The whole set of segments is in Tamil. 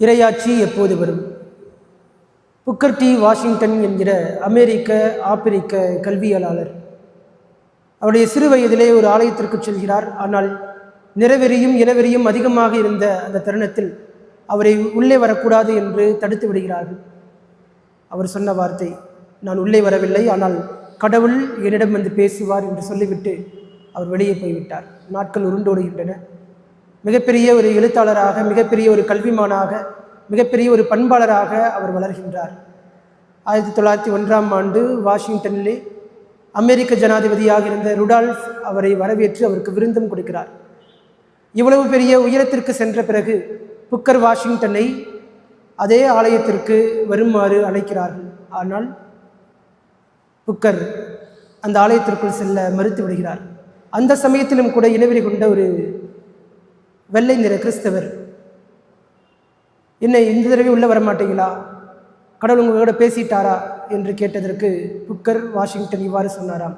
இரையாட்சி எப்போது வரும்? Booker D. வாஷிங்டன் என்கிற அமெரிக்க ஆப்பிரிக்க கல்வியலாளர் அவருடைய சிறு வயதிலே ஒரு ஆலயத்திற்கு செல்கிறார். ஆனால் நிறவெறியும் இனவெறியும் அதிகமாக இருந்த அந்த தருணத்தில் அவரை உள்ளே வரக்கூடாது என்று தடுத்து விடுகிறார்கள். அவர் சொன்ன வார்த்தை நான் உள்ளே வரவில்லை ஆனால் கடவுள் என்னிடம் வந்து பேசுவார் என்று சொல்லிவிட்டு அவர் வெளியே போய்விட்டார். நாட்கள் உருண்டோடுகின்றன. மிகப்பெரிய ஒரு எழுத்தாளராக மிகப்பெரிய ஒரு கல்விமானாக மிகப்பெரிய ஒரு பண்பாளராக அவர் வளர்கின்றார். ஆயிரத்தி தொள்ளாயிரத்தி ஒன்றாம் ஆண்டு வாஷிங்டனிலே அமெரிக்க ஜனாதிபதியாக இருந்த ருடால்ஃப் அவரை வரவேற்று அவருக்கு விருந்தம் கொடுக்கிறார். இவ்வளவு பெரிய உயரத்திற்கு சென்ற பிறகு புக்கர் வாஷிங்டனை அதே ஆலயத்திற்கு வருமாறு அழைக்கிறார்கள். ஆனால் புக்கர் அந்த ஆலயத்திற்குள் செல்ல மறுத்து விடுகிறார். அந்த சமயத்திலும் கூட இனவெறி கொண்ட ஒரு வெள்ளை நிற கிறிஸ்தவர். என்னை இந்த தடவை உள்ளே வர மாட்டீங்களா? கடவுள் உங்களோட பேசிட்டாரா? என்று கேட்டதற்கு புக்கர் வாஷிங்டன் இவ்வாறு சொன்னாராம்.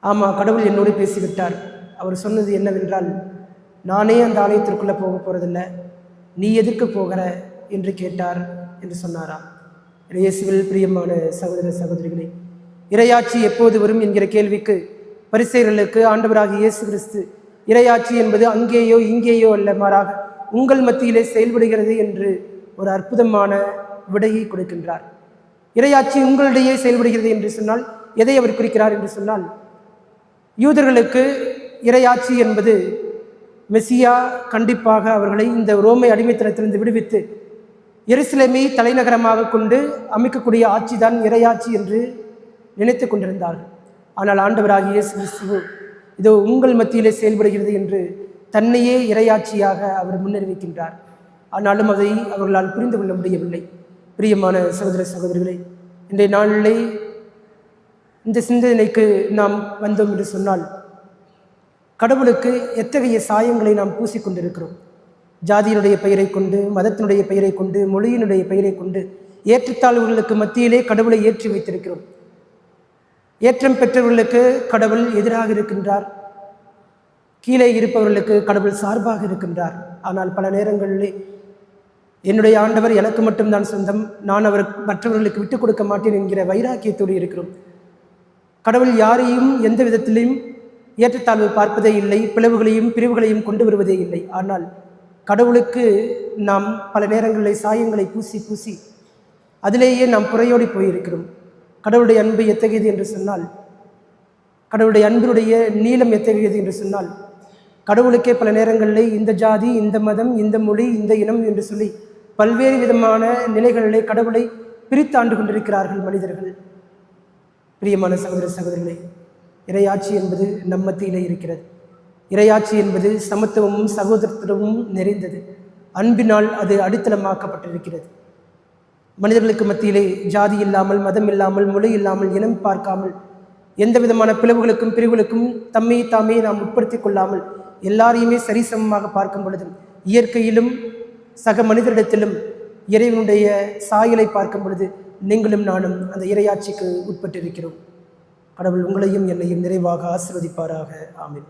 ஆமாம் கடவுள் என்னோடு பேசிவிட்டார். அவர் சொன்னது என்னவென்றால் நானே அந்த ஆலயத்திற்குள்ளே போக போகிறதில்ல நீ எதற்கு போகிற? என்று கேட்டார் என்று சொன்னாராம். இயேசுவில் பிரியமான சகோதர சகோதரிகளே இரையாட்சி எப்போது வரும் என்கிற கேள்விக்கு பரிசெயர்களுக்கு ஆண்டவராக இயேசு கிறிஸ்து இரையாட்சி என்பது அங்கேயோ இங்கேயோ அல்ல மாறாக உங்கள் மத்தியிலே செயல்படுகிறது என்று ஒரு அற்புதமான விடையை கொடுக்கின்றார். இரையாட்சி உங்களிடையே செயல்படுகிறது என்று சொன்னால் எதை அவர் குறிக்கிறார் என்று சொன்னால் யூதர்களுக்கு இரையாட்சி என்பது மெசியா கண்டிப்பாக அவர்களை இந்த ரோமை அடிமைத்தனத்திலிருந்து விடுவித்து எருசலேமை தலைநகரமாக கொண்டு அமைக்கக்கூடிய ஆட்சிதான் இரையாட்சி என்று நினைத்து கொண்டிருந்தார்கள். ஆனால் ஆண்டவராகிய இயேசு இதோ உங்கள் மத்தியிலே செயல்படுகிறது என்று தன்னையே இரையாட்சியாக அவர் முன்னறிவிக்கின்றார். ஆனாலும் அதை அவர்களால் புரிந்து கொள்ள முடியவில்லை. பிரியமான சகோதர சகோதரிகளே இன்றைய நாளிலே இந்த சிந்தனைக்கு நாம் வந்தோம் என்று சொன்னால் கடவுளுக்கு எத்தகைய சாயங்களை நாம் பூசிக்கொண்டிருக்கிறோம்? ஜாதியினுடைய பெயரை கொண்டு மதத்தினுடைய பெயரை கொண்டு மொழியினுடைய பெயரை கொண்டு ஏற்றத்தாழ்வுகளுக்கு மத்தியிலே கடவுளை ஏற்றி வைத்திருக்கிறோம். ஏற்றம் பெற்றவர்களுக்கு கடவுள் எதிராக இருக்கின்றார். கீழே இருப்பவர்களுக்கு கடவுள் சார்பாக இருக்கின்றார். ஆனால் பல நேரங்களிலே என்னுடைய ஆண்டவர் எனக்கு மட்டும்தான் சொந்தம். நான் அவர் மற்றவர்களுக்கு விட்டுக் கொடுக்க மாட்டேன் என்கிற வைராக்கியத்தோடு இருக்கிறோம். கடவுள் யாரையும் எந்த விதத்திலையும் ஏற்றத்தாழ்வு பார்ப்பதே இல்லை. பிளவுகளையும் பிரிவுகளையும் கொண்டு வருவதே இல்லை. ஆனால் கடவுளுக்கு நாம் பல நேரங்களில் சாயங்களை பூசி பூசி அதிலேயே நாம் புறையோடி போயிருக்கிறோம். கடவுளுடைய அன்பு எத்தகையது என்று சொன்னால் கடவுளுடைய அன்பினுடைய நீளம் எத்தகையது என்று சொன்னால் கடவுளுக்கே பல நேரங்களில் இந்த ஜாதி இந்த மதம் இந்த மொழி இந்த இனம் என்று சொல்லி பல்வேறு விதமான நிலைகளிலே கடவுளை பிரித்தாண்டு கொண்டிருக்கிறார்கள் மனிதர்கள். பிரியமான சகோதர சகோதரிகளே இறையாட்சி என்பது நம் மத்தியிலே இருக்கிறது. இறையாட்சி என்பது சமத்துவமும் சகோதரத்துவமும் நிறைந்தது. அன்பினால் அது அடித்தளமாக்கப்பட்டிருக்கிறது. மனிதர்களுக்கு மத்தியிலே ஜாதி இல்லாமல் மதம் இல்லாமல் மொழி இல்லாமல் இனம் பார்க்காமல் எந்த விதமான பிளவுகளுக்கும் பிரிவுகளுக்கும் தம்மை தாமே நாம் உட்படுத்தி கொள்ளாமல் எல்லாரையுமே சரிசமமாக பார்க்கும் பொழுது இயற்கையிலும் சக மனிதரிடத்திலும் இறைவனுடைய சாயலை பார்க்கும் பொழுது நீங்களும் நானும் அந்த இரையாட்சிக்கு உட்பட்டிருக்கிறோம். கடவுள் உங்களையும் என்னையும் நிறைவாக ஆசிர்வதிப்பாராக. ஆமீன்.